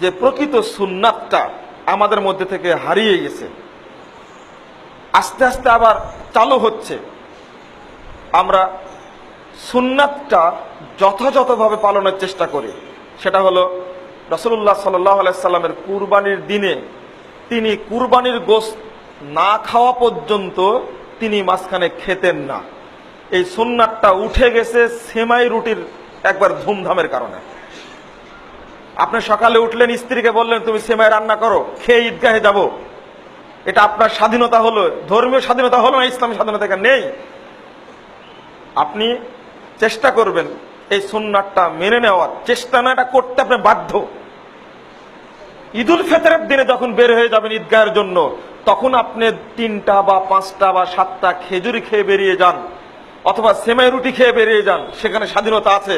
যে প্রকৃত সুন্নাতটা আমাদের মধ্যে থেকে হারিয়ে গেছে। আস্তে আস্তে আবার চালু হচ্ছে। আমরা সুন্নাতটা যথাযথভাবে পালনের চেষ্টা করি। সেটা হলো রসুল্লাহ সাল্লামের কুরবানির দিনে তিনি কুরবানির গোস্ত না খাওয়া পর্যন্ত তিনি মাঝখানে খেতেন না। এই সুন্নাতটা উঠে গেছে সেমাই রুটির একবার ধুমধামের কারণে। আপনি সকালে উঠলেন, স্ত্রীকে বললেন, তুমি সেমাই রান্না করো, খেয়ে ঈদগাহে যাব। এটা আপনার স্বাধীনতা হলো, ধর্মীয় স্বাধীনতা হলো না, ইসলামী স্বাধীনতা নেই। আপনি চেষ্টা করবেন এই সুন্নাতটা মেনে নেওয়ার। চেষ্টা না, এটা করতে আপনি বাধ্য। ঈদুল ফেতরের দিনে যখন বের হয়ে যাবেন ঈদগাহের জন্য, তখন আপনি তিনটা বা পাঁচটা বা সাতটা খেজুরি খেয়ে বেরিয়ে যান, অথবা সেমাই রুটি খেয়ে বেরিয়ে যান, সেখানে স্বাধীনতা আছে।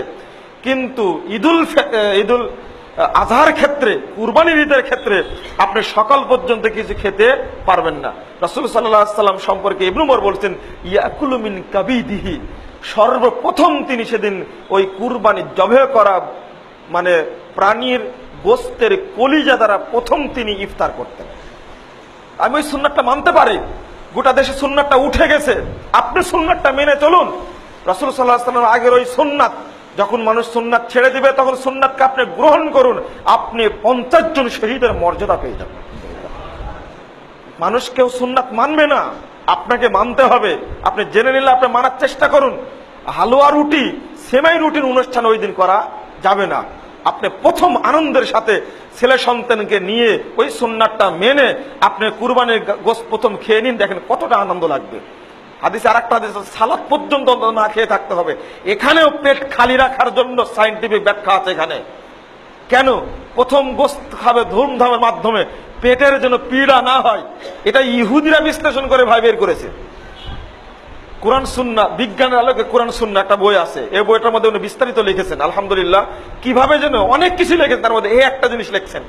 কিন্তু ঈদুল ঈদুল আজহার ক্ষেত্রে কুরবানির ঈদের ক্ষেত্রে আপনি সকাল পর্যন্ত কিছু খেতে পারবেন না। রসুল সাল্লাম সম্পর্কে ইবনুমর বলছেন ইয়াকুলুমিন কাবিদিহি। সর্বপ্রথম তিনি সেদিন ওই কুরবানি জবে করা মানে প্রাণীর গোস্তের কলিজা দ্বারা প্রথম তিনি ইফতার করতেন। আমি ওই সুন্নাতটা মানতে পারি, গোটা দেশে সুন্নাতটা উঠে গেছে। আপনি সুন্নাতটা মেনে চলুন। রসুল সাল্লাহ আগের ওই সুন্নাত যখন মানুষ সুন্নাত ছেড়ে দিবে, তখন সুন্নাতকে আপনি গ্রহণ করুন। আপনি পঞ্চাশ জন শহীদের মর্যাদা পেয়ে যাবেন। মানুষ কেউ সুন্নাত মানবে না। আপনাকে মানতে হবে। আপনি জেনে নিলে আপনি মানার চেষ্টা করুন। হালুয়া রুটি, সেমাই রুটির অনুষ্ঠান ওই দিন করা যাবে না। আপনি প্রথম আনন্দের সাথে ছেলে সন্তানকে নিয়ে ওই সুন্নাতটা মেনে আপনি কুরবানির গোস প্রথম খেয়ে নিন। দেখেন কতটা আনন্দ লাগবে। হাদিস আর একটা হাদিস সালাদ পর্যন্ত না খেয়ে থাকতে হবে। এখানেও পেট খালি রাখার জন্য সাইন্টিফিক ব্যাখ্যা আছে এখানে। কেন? প্রথম গোস্ত খাবে ধুমধামের মাধ্যমে, পেটের যেন পীড়া না হয়, এটা ইহুদিরা বিশ্লেষণ করে ভাই বের করেছে। কোরআন সুন্না, বিজ্ঞানের আলোকে কোরআন সুন্না একটা বই আছে, এই বইটার মধ্যে উনি বিস্তারিত লিখেছেন, আলহামদুলিল্লাহ। কীভাবে যেন অনেক কিছু লিখেছেন, তার মধ্যে এই একটা জিনিস লিখছেন।